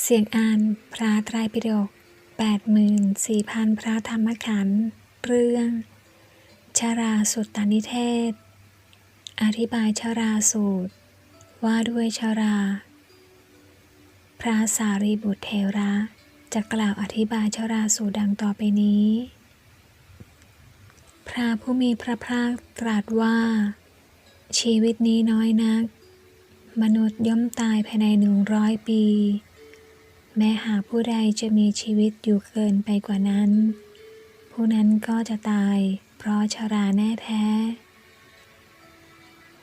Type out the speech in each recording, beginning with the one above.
เสียงอ่านพระไตรปิฎกแปดหมื่นสี่พันพระธรรมขันธ์เรื่องชาราสุตตานิเทศ อธิบายชาราสูตร ว่าด้วยชารา พระสารีบุตรเทระจะกล่าวอธิบายชาราสูตรดังต่อไปนี้ พระผู้มีพระภาคตรัสว่า ชีวิตนี้น้อยนัก มนุษย์ย่อมตายภายในหนึ่งร้อยปี แม้หากผู้ใดจะมีชีวิตอยู่เกินไปกว่านั้น ผู้นั้นก็จะตาย เพราะชราแน่แท้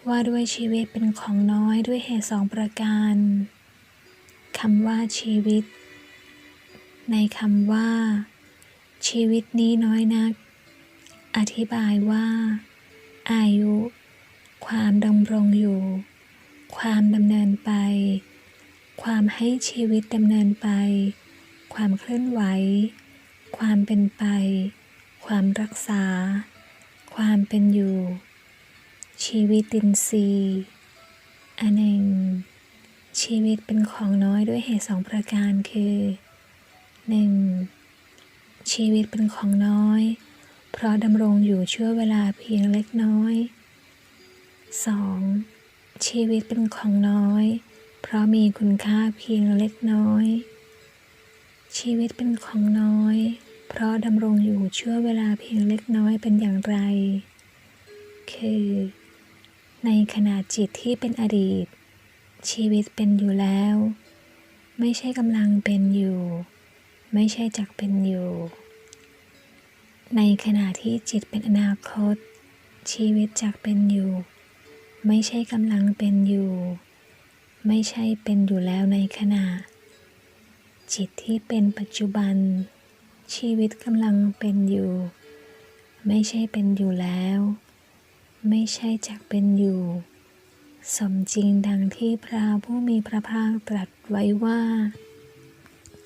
ว่าด้วยชีวิตเป็นของน้อยด้วยเหตุสองประการคำว่าชีวิต ในคำว่า ชีวิตนี้น้อยนัก อธิบายว่า อายุ ความดำรงอยู่ ความดำเนินไป ความให้ชีวิตดำเนินไป ความเคลื่อนไหว ความเป็นไป ความรักษา ความเป็นอยู่ ชีวิตดินซีอันหนึ่ง ชีวิตเป็นของน้อยด้วยเหตุสองประการคือ 1. ชีวิตเป็นของน้อย เพราะดำรงอยู่ชั่วเวลาเพียงเล็กน้อย 2. ชีวิตเป็นของน้อยเเพราะมีคุณค่าเพียงเล็กน้อย ชีวิตเป็นของน้อย เพราะดำรงอยู่ชั่วเวลาเพียงเล็กน้อยเป็นอย่างไร คือ ในขณะจิตที่เป็นอดีต ชีวิตเป็นอยู่แล้ว ไม่ใช่กำลังเป็นอยู่ ไม่ใช่จักเป็นอยู่ ในขณะที่จิตเป็นอนาคต ชีวิตจักเป็นอยู่ ไม่ใช่กำลังเป็นอยู่ ไม่ใช่เป็นอยู่แล้วในขณะ จิตที่เป็นปัจจุบัน ชีวิตกำลังเป็นอยู่ ไม่ใช่เป็นอยู่แล้ว ไม่ใช่จักเป็นอยู่ สมจริงดังที่พระผู้มีพระภาคตรัสไว้ว่า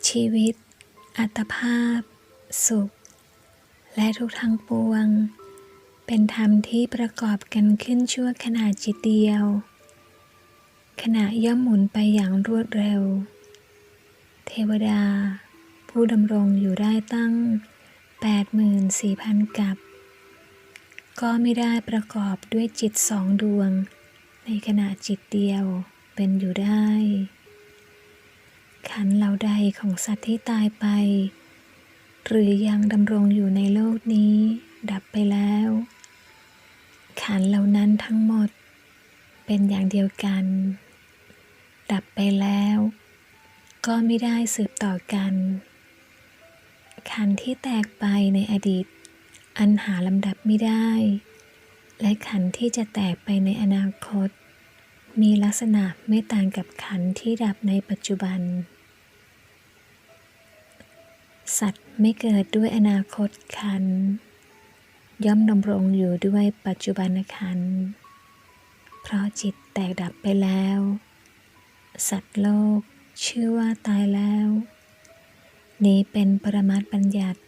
ชีวิต อัตภาพ สุข และทุกทางปวง เป็นธรรมที่ประกอบกันขึ้นชั่วขณะจิตเดียว ขณะย่อมหมุนไปอย่างรวดเร็ว เทวดา ผู้ดำรงอยู่ได้ตั้ง 84,000 กับ ก็ไม่ได้ประกอบด้วยจิตสองดวง ในขณะจิตเดียวเป็นอยู่ได้ ขันเหล่าใดของสัตว์ที่ตายไป หรือยังดำรงอยู่ในโลกนี้ ดับไปแล้ว ขันเหล่านั้นทั้งหมดเป็นอย่างเดียวกัน ดับไปแล้ว ก็ไม่ได้สืบต่อกัน ขันที่แตกไปในอดีต อันหาลำดับไม่ได้ และขันที่จะแตกไปในอนาคต มีลักษณะไม่ต่างกับขันที่ดับในปัจจุบัน สัตว์ไม่เกิดด้วยอนาคตขัน ย่อมดำรงอยู่ด้วยปัจจุบันขัน เพราะจิตแตกดับไปแล้ว สัตว์โลก ชื่อว่าตายแล้ว นี้เป็นปรมัตถบัญญัติ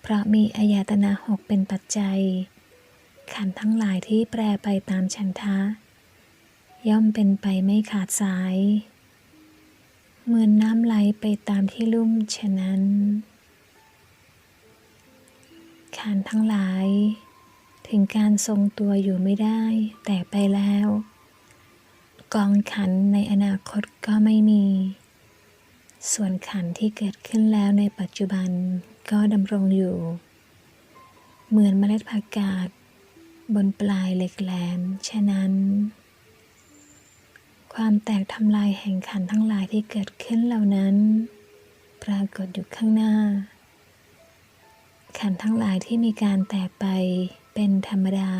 เพราะมีอายตนะหกเป็นปัจจัย ขันทั้งหลายที่แปรไปตามฉันทะ ย่อมเป็นไปไม่ขาดสาย เหมือนน้ำไหลไปตามที่ลุ่มฉะนั้น ขันทั้งหลาย ถึงการทรงตัวอยู่ไม่ได้ แต่ไปแล้ว กองขันในอนาคตก็ไม่มี ส่วนขันที่เกิดขึ้นแล้วในปัจจุบันก็ดำรงอยู่ เหมือนเมล็ดผักกาดบนปลายเหล็กแหลม ฉะนั้น ความแตกทำลายแห่งขันทั้งหลายที่เกิดขึ้นเหล่านั้น ปรากฏอยู่ข้างหน้า ขันทั้งหลายที่มีการแตกไปเป็นธรรมดา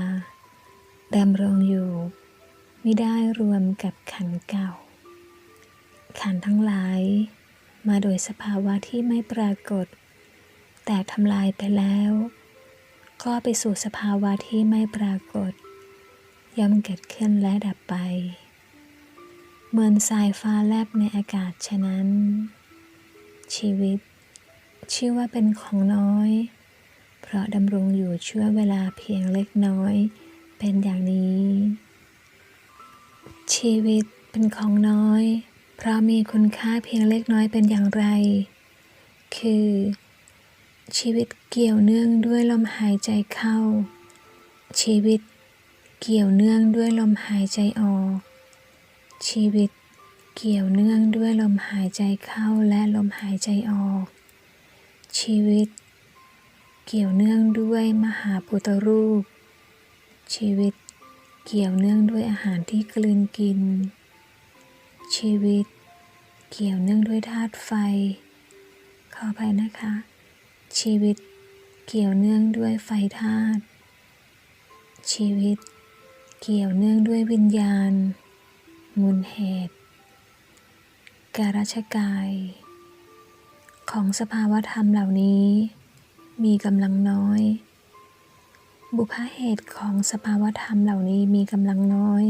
ดำรงอยู่ ไม่ได้รวมกับขันเก่า ขันทั้งหลาย มาโดยสภาวะที่ไม่ปรากฏ แต่ทำลายไปแล้ว ก็ไปสู่สภาวะที่ไม่ปรากฏ ย่อมเกิดขึ้นและดับไป เหมือนสายฟ้าแลบในอากาศฉะนั้น ชีวิต ชื่อว่าเป็นของน้อย เพราะดำรงอยู่ชั่วเวลาเพียงเล็กน้อย เป็นอย่างนี้ ชีวิตเป็นของน้อย เพราะมีคุณค่าเพียงเล็กน้อยเป็นอย่างไร คือ ชีวิตเกี่ยวเนื่องด้วยลมหายใจเข้า ชีวิตเกี่ยวเนื่องด้วยลมหายใจออก ชีวิตเกี่ยวเนื่องด้วยลมหายใจเข้าและลมหายใจออก ชีวิต เกี่ยวเนื่องด้วยมหาพุทธรูป ชีวิต เกี่ยวเนื่องด้วยอาหารที่กลืนกิน ชีวิต เกี่ยวเนื่องด้วยธาตุไฟ ขอไปนะคะ ชีวิตเกี่ยวเนื่องด้วยไฟธาตุชีวิต เกี่ยวเนื่องด้วยวิญญาณ มูลเหตุ การชกาย ของสภาวธรรมเหล่านี้ มีกำลังน้อย บุพเหตุของสภาวธรรมเหล่านี้มีกำลังน้อย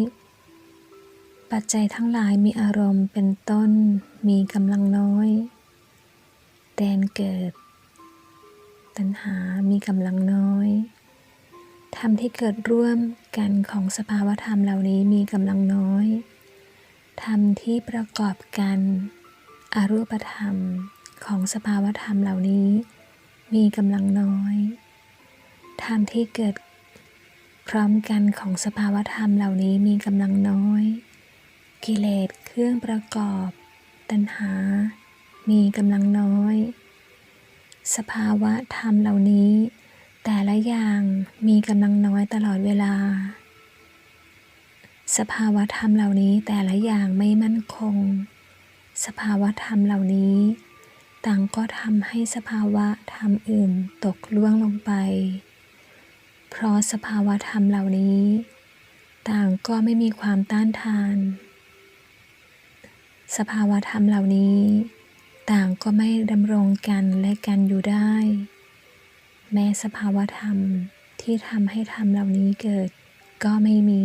ปัจจัยทั้งหลายมีอารมณ์เป็นต้นมีกำลังน้อย แดนเกิด ตัณหามีกำลังน้อยธรรมที่เกิดร่วมกันของสภาวธรรมเหล่านี้มีกำลังน้อย ธรรมที่ประกอบกันอารูปธรรมของสภาวธรรมเหล่านี้ มีกำลังน้อย ธรรมที่เกิดพร้อมกันของสภาวธรรมเหล่านี้มีกำลังน้อย กิเลสเครื่องประกอบ ตัณหา มีกำลังน้อย สภาวะธรรมเหล่านี้ แต่ละอย่างมีกำลังน้อยตลอดเวลา สภาวะธรรมเหล่านี้แต่ละอย่างไม่มั่นคง สภาวะธรรมเหล่านี้ ต่างก็ทำให้สภาวะธรรมอื่นตกล่วงลงไป เพราะสภาวะธรรมเหล่านี้ ต่างก็ไม่มีความต้านทาน สภาวะธรรมเหล่านี้ ต่างก็ไม่ดำรงกันและกันอยู่ได้ แม้สภาวะธรรมที่ทำให้ธรรมเหล่านี้เกิดก็ไม่มี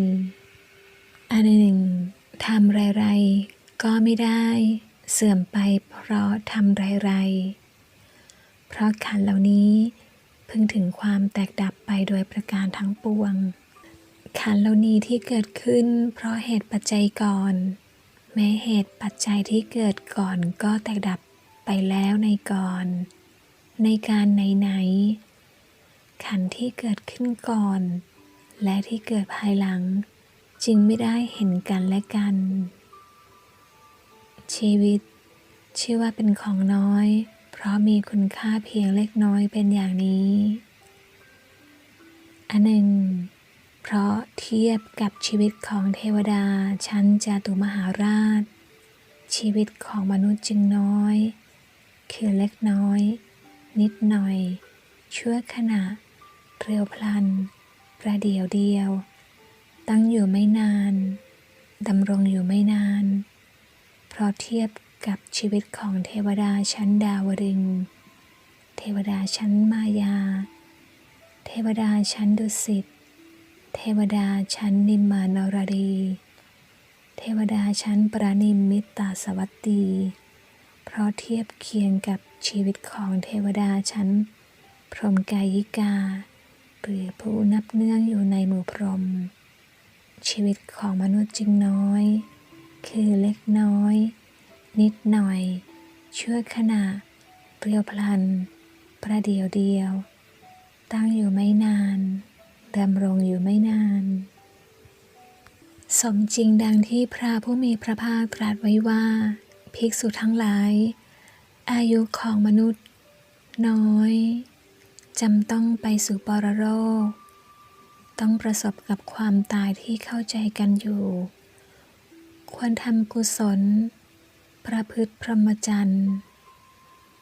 อันหนึ่งทำไรๆก็ไม่ได้เสื่อมไปเพราะทำไรๆเพราะขันเหล่านี้ พิ่งถึงความแตกดับไปโดยประการทั้งปวง ขันเหล่านี้ที่เกิดขึ้น เพราะเหตุปัจจัยก่อน แม้เหตุปัจจัยที่เกิดก่อนก็แตกดับไปแล้วในก่อน ในการไหนๆขันที่เกิดขึ้นก่อน และที่เกิดภายหลัง จึงไม่ได้เห็นกันและกัน ชีวิต ชื่อว่าเป็นของน้อย ราะมีคุณค่าเพียงเล็กน้อยเป็นอย่างนี้ อันหนึ่ง เพราะเทียบกับชีวิตของเทวดาชั้นจาตุมหาราช ชีวิตของมนุษย์จึงน้อย คือเล็กน้อย นิดหน่อย ชั่วขณะ เร็วพลัน ประเดียวเดียว ตั้งอยู่ไม่นานดำรงอยู่ไม่นาน เพราะเทียบ กับชีวิตของเทวดาชั้นดาวดึง เทวดาชั้นมายา เทวดาชั้นดุสิต เทวดาชั้นนิมมานรดี เทวดาชั้นปรานิมมิตตาสวัตตี เพราะเทียบเคียงกับชีวิตของเทวดาชั้น พรหมกายิกาหรือผู้นับเนื่องอยู่ในหมู่พรหมชีวิตของมนุษย์จึงน้อย คือเล็กน้อย นิดหน่อย ช่วขณะ เปรียวพลัน ประเดียวเดียว ตั้งอยู่ไม่นานดำรงอยู่ไม่นาน สมจริงดังที่พระผู้มีพระภาคตรัสไว้ว่า ภิกษุทั้งหลาย อายุของมนุษย์ น้อยจำต้องไปสู่ปรโลกต้องประสบกับความตายที่เข้าใจกันอยู่ ควรทำกุศล ประพฤติพรหมจรรย์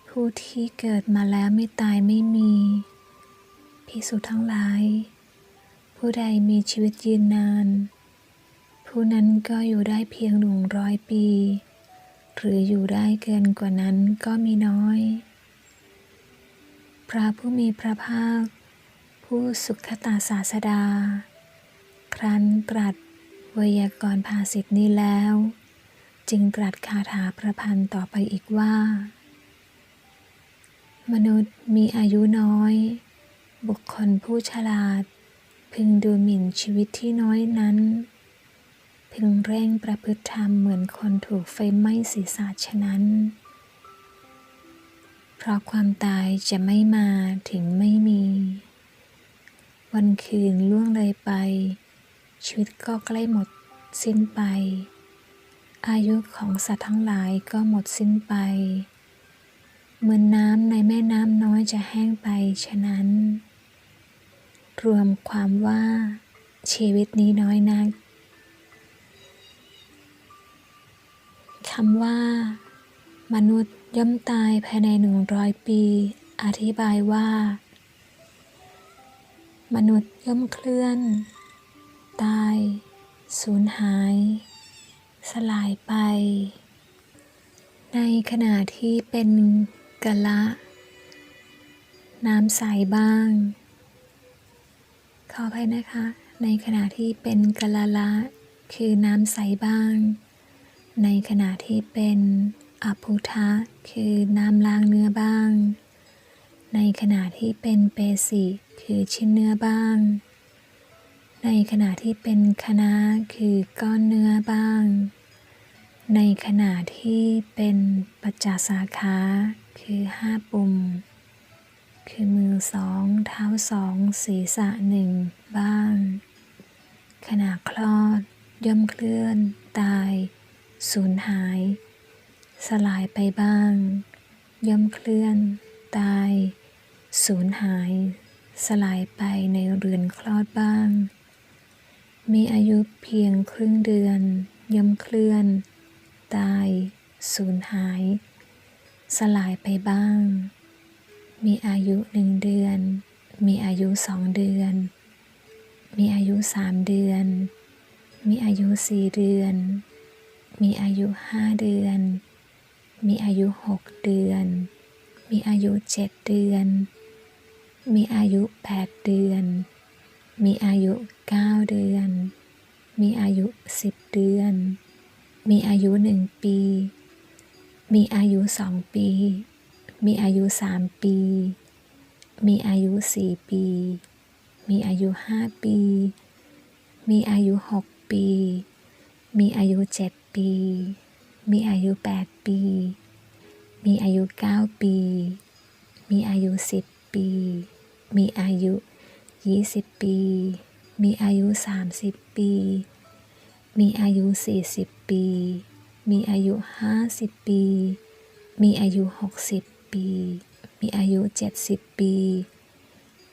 ผู้ที่เกิดมาแล้วไม่ตายไม่มีภิกษุทั้งหลาย ผู้ใดมีชีวิตยืนนาน ผู้นั้นก็อยู่ได้เพียงหนึ่งร้อยปี หรืออยู่ได้เกินกว่านั้นก็มีน้อย พระผู้มีพระภาค ผู้สุขตาศาสดา ครั้นตรัสไวยากรณ์ภาสิทธินี้แล้ว จึงตรัสคาถาประพันธ์ต่อไปอีกว่า มนุษย์มีอายุน้อย บุคคลผู้ฉลาด พึงดูหมิ่นชีวิตที่น้อยนั้น พึงเร่งประพฤติธรรมเหมือนคนถูกไฟไหม้ศีรษะฉะนั้น เพราะความตายจะไม่มาถึงไม่มี วันคืนล่วงเลยไป ชีวิตก็ใกล้หมดสิ้นไป อายุของสัตว์ทั้งหลายก็หมดสิ้นไป เหมือนน้ำในแม่น้ำน้อยจะแห้งไปฉะนั้น รวมความว่าชีวิตนี้น้อยนักคำว่า มนุษย์ย่อมตายภายในหนึ่งร้อยปี อธิบายว่า มนุษย์ย่อมเคลื่อน ตาย สูญหาย สลายไป ในขณะที่เป็นกะละ น้ำใสบ้าง ขออภัยนะคะ ในขณะที่เป็นกะละละ คือน้ำใสบ้าง ในขณะที่เป็นอภุทะคือน้ำล้างเนื้อบ้าง ในขณะที่เป็นเปสิคือชิ้นเนื้อบ้าง ในขณะที่เป็นคณะคือก้อนเนื้อบ้าง ในขณะที่เป็นปัจจสาขาคือห้าปุ่ม คือมือสองเท้าสองศีรษะหนึ่งบ้าง ขณะคลอดย่อมเคลื่อน ตาย สูญหาย สลายไปบ้าง ย่อมเคลื่อน ตาย สูญหาย สลายไปในเรือนคลอดบ้าง มีอายุเพียงครึ่งเดือน ย่อมเคลื่อน ตาย สูญหาย สลายไปบ้าง มีอายุหนึ่งเดือน มีอายุสองเดือน มีอายุสามเดือน มีอายุสี่เดือน มีอายุห้าเดือน มีอายุหกเดือน มีอายุเจ็ดเดือน มีอายุแปดเดือน มีอายุเก้าเดือน มีอายุสิบเดือน มีอายุหนึ่งปี มีอายุสองปี มีอายุสามปี มีอายุสี่ปี มีอายุห้าปี มีอายุหกปี มีอายุเจ็ดปี มีอายุแปดปี มีอายุเก้าปี มีอายุสิบปี มีอายุ ยี่สิบปี มีอายุสามสิบปี มีอายุสี่สิบปี มีอายุห้าสิบปี มีอายุหกสิบปี มีอายุเจ็ดสิบปี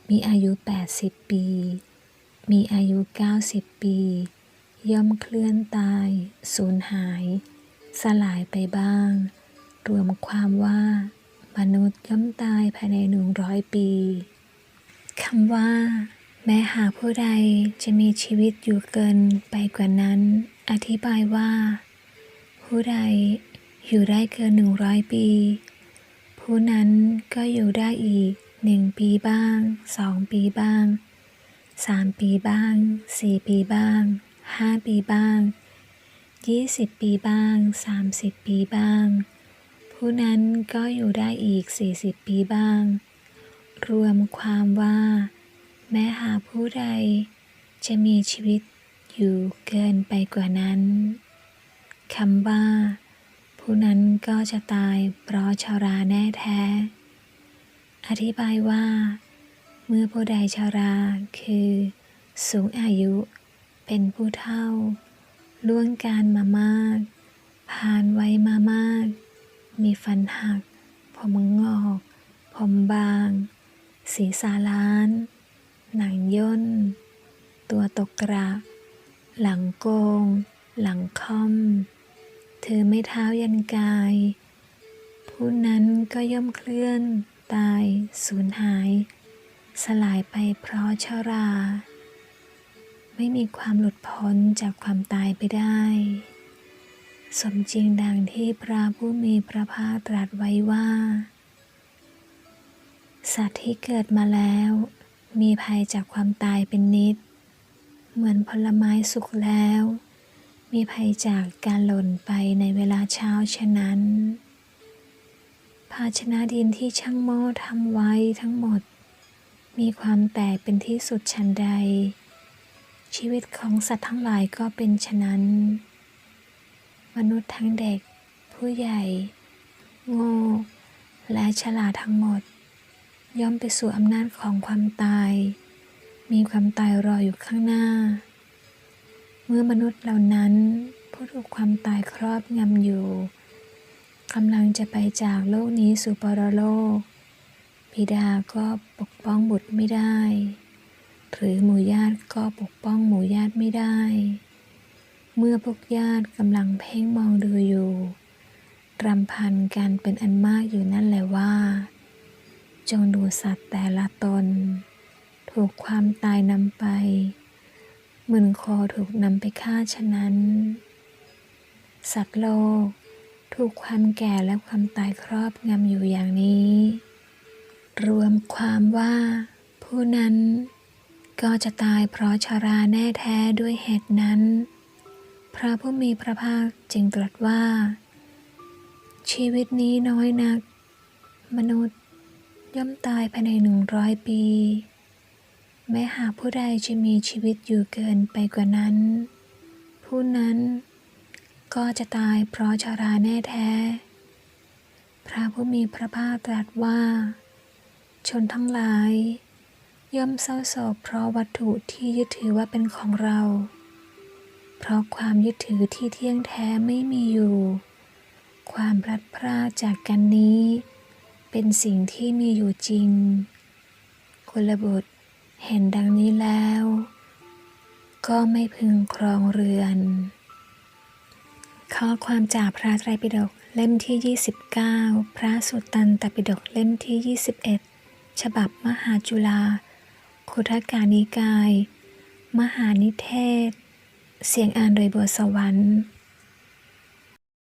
มีอายุแปดสิบปี มีอายุเก้าสิบปี ย่อมเคลื่อนตาย สูญหาย สลายไปบ้าง รวมความว่ามนุษย์ย่อมตายภายในหนึ่งร้อยปี คำว่า แม้หากผู้ใดจะมีชีวิตอยู่เกินไปกว่านั้น อธิบายว่า ผู้ใดอยู่ได้เกินหนึ่งร้อยปี ผู้นั้นก็อยู่ได้อีกหนึ่งปีบ้างสองปีบ้างสามปีบ้างสี่ปีบ้างห้าปีบ้างยี่สิบปีบ้างสามสิบปีบ้าง ผู้นั้นก็อยู่ได้อีกสี่สิบปีบ้าง รวมความว่า แม้หาผู้ใด จะมีชีวิตอยู่เกินไปกว่านั้นคำว่า ผู้นั้นก็จะตายเพราะชาราแน่แท้ อธิบายว่า เมื่อผู้ใดชาราคือ สูงอายุ เป็นผู้เฒ่า ล่วงการมามาก ผ่านไว้มามาก มีฟันหัก ผมงอก ผมบาง ศีรษะล้าน หนังย่น ตัวตกกระหลังโกง หลังค่อม เธอไม่เท้ายันกาย ผู้นั้นก็ย่อมเคลื่อน ตาย สูญหาย สลายไปเพราะชรา ไม่มีความหลุดพ้นจากความตายไปได้ สมจริงดังที่พระผู้มีพระภาคตรัสไว้ว่า สัตว์ที่เกิดมาแล้ว มีภัยจากความตายเป็นนิด เหมือนผลไม้สุกแล้ว มีภัยจากการหล่นไปในเวลาเช้าฉะนั้น ภาชนะดินที่ช่างโม่ทำไว้ทั้งหมด มีความแตกเป็นที่สุดชันใด ชีวิตของสัตว์ทั้งหลายก็เป็นฉะนั้น มนุษย์ทั้งเด็ก ผู้ใหญ่ โง่ และฉลาดทั้งหมด ย่อมไปสู่อำนาจของความตาย มีความตายรออยู่ข้างหน้า เมื่อมนุษย์เหล่านั้นผู้ถูกความตายครอบงำอยู่กำลังจะไปจากโลกนี้สู่ปรโลกบิดาก็ปกป้องบุตรไม่ได้ หรือหมู่ญาติก็ปกป้องหมู่ญาติไม่ได้ เมื่อพวกญาติกำลังเพ่งมองดูอยู่รำพันกันเป็นอันมากอยู่นั่นแหละว่า จงดูสัตว์แต่ละตน ถูกความตายนำไป เหมือนโคถูกนำไปฆ่าฉะนั้น สัตว์โลก ถูกความแก่และความตายครอบงำอยู่อย่างนี้ รวมความว่า ผู้นั้นก็จะตายเพราะชาราแน่แท้ด้วยเหตุนั้น พระผู้มีพระภาคจึงตรัสว่า ชีวิตนี้น้อยนัก มนุษย์ ย่อมตายภายในหนึ่งร้อยปี แม้หากผู้ใดจะมีชีวิตอยู่เกินไปกว่านั้น ผู้นั้นก็จะตายเพราะชาราแน่แท้ พระผู้มีพระภาคตรัสว่า ชนทั้งหลาย ย่อมเศร้าโศกเพราะวัตถุที่ยึดถือว่าเป็นของเรา เพราะความยึดถือที่เที่ยงแท้ไม่มีอยู่ ความพลัดพรากจากกันนี้ เป็นสิ่งที่มีอยู่จริงกุลบุตรเห็นดังนี้แล้ว ก็ไม่พึงครองเรือน ข้อความจากพระไตรปิฎกเล่มที่ 29 พระสุตตันตปิฎกเล่มที่ 21 ฉบับมหาจุฬาคุทกานิกาย มหานิเทศ เสียงอ่านโดยบัวสวรรค์